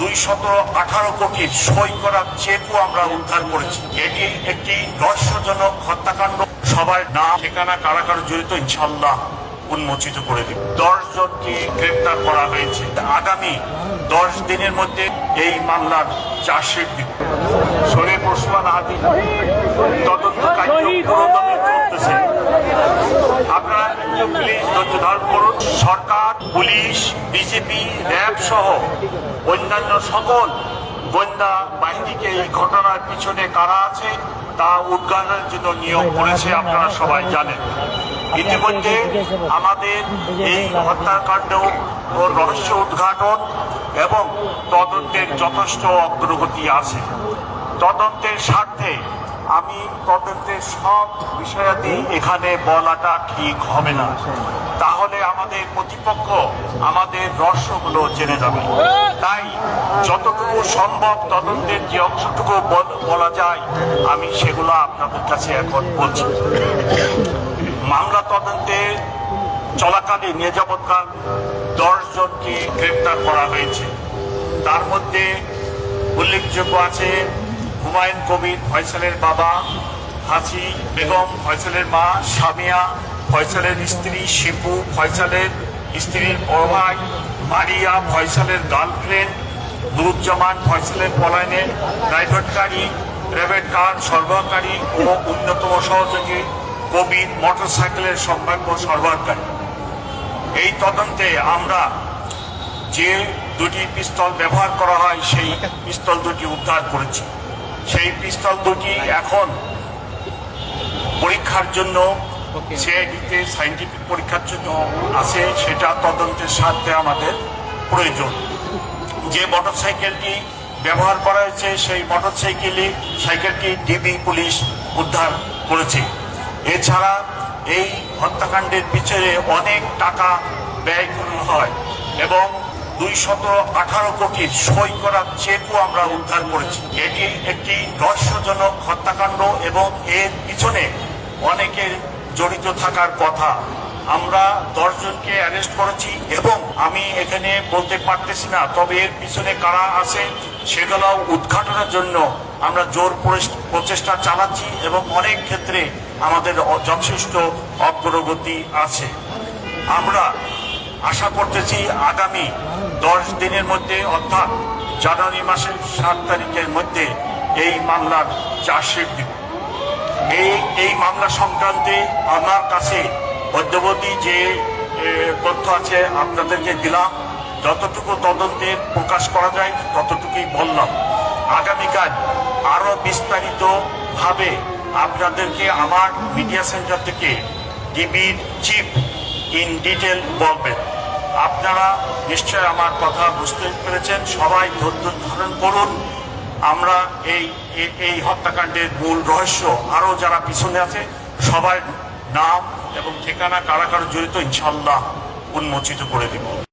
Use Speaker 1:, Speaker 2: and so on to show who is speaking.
Speaker 1: দুই শত আঠারো কোটির সই করা চেকও আমরা উদ্ধার করেছি। এটি একটি রহস্যজনক হত্যাকাণ্ড। সবার নাম ঠিকানা কারা কারা জড়িত ইনশাল্লাহ উন্মোচিত করে দিব। দশ জনকে গ্রেপ্তার করা হয়েছে। আগামী দশ দিনের মধ্যে এই মামলার চার্জশিট দিব। শরীফ ওসমান হাদি তদন্ত কার্য পুরোদমে চলতেছে প্লিজ ধৈর্য ধারণ করুন। সরকার, পুলিশ, বিজেপি, র্যাব সহ অন্যান্য সকল গোয়েন্দা বাহিনীকে এই ঘটনার পিছনে কারা আছে, তা উদ্ঘাটনের জন্য নিয়োগ করেছে আপনারা সবাই জানেন। ইতিমধ্যে আমাদের এই হত্যাকাণ্ড ও রহস্য উদ্ঘাটন এবং তদন্তের যথেষ্ট অগ্রগতি আছে। তদন্তের স্বার্থে আমি তদন্তের সব বিষয়াদি এখানে বলাটা ঠিক হবে না। তাহলে আমাদের প্রতিপক্ষ, আমাদের রহস্যগুলো জেনে যাবে। তাই যতটুকু সম্ভব তদন্তের যে অংশটুকু বল- যায়, আমি সেগুলো আপনাদের কাছে এখন বলছি। মামলা তদন্তে চলাকালীন এ যাবৎকাল দশ জনকে গ্রেপ্তার করা হয়েছে। তার মধ্যে উল্লেখযোগ্য আছে হুমায়ুন কবির ফয়সালের বাবা হাসি বেগম ফয়সালের মা, সামিয়া ফয়সালের স্ত্রী, শিপু ফয়সালের স্ত্রীর বড় ভাই, মারিয়া ফয়সালের গার্লফ্রেন্ড, নুরুজ্জামান ফয়সালের পলায়নের গাড়ি প্রাইভেট কার, সরবরাহকারী ও অন্যতম সহযোগী কবির মোটরসাইকেলের সম্ভাব্য সরবরাহকারী। এই তদন্তে আমরা যে দুটি পিস্তল ব্যবহার করা হয়, সেই পিস্তল দুটি উদ্ধার করেছি। সেই পিস্তল দুটি এখন পরীক্ষার জন্য সিআইডিতে সাইন্টিফিক পরীক্ষার জন্য আছে সেটা তদন্তের স্বার্থে আমাদের প্রয়োজন। যে মোটরসাইকেলটি ব্যবহার করা হয়েছে সেই মোটরসাইকেলই সাইকেলটি ডিবি পুলিশ উদ্ধার করেছে। এছাড়া এই হত্যাকাণ্ডের পিছনে অনেক টাকা ব্যয় করা হয় এবং দুই শত আঠারো কোটির সই করা চেকও আমরা উদ্ধার করেছি। এটি একটি রহস্যজনক হত্যাকাণ্ড এবং এর পিছনে অনেকের জড়িত থাকার কথা। আমরা দশজনকে অ্যারেস্ট করেছি এবং আমি এখানে বলতে পারতেছি না, তবে এর পিছনে কারা আছে সেগুলো উদ্ঘাটনের জন্য আমরা জোর প্রচেষ্টা চালাচ্ছি এবং অনেক ক্ষেত্রে আমাদের যথেষ্ট অগ্রগতি আছে। আমরা আশা করতেছি আগামী দশ দিনের মধ্যে, অর্থাৎ জানুয়ারি মাসের সাত তারিখের মধ্যে এই মামলার চার্জশিট দিব। এই এই মামলা সংক্রান্তে আমার কাছে মধ্যবর্তী যে তথ্য আছে আপনাদেরকে দিলাম। যতটুকু তদন্তের প্রকাশ করা যায়, ততটুকুই বললাম। আগামীকাল আরও বিস্তারিতভাবে আপনাদেরকে আমার মিডিয়া সেন্টার থেকে ডিবির চিফ ইন ডিটেল বলবেন। আপনারা নিশ্চয় আমার কথা বুঝতে পেরেছেন। সবাই ধৈর্য ধারণ করুন। আমরা এই, এই- হত্যাকাণ্ডের মূল রহস্য। আরও যারা পিছনে আছে, সবার নাম এবং ঠিকানা কারা কারও জড়িত ইনশাল্লাহ উন্মোচিত করে দিব।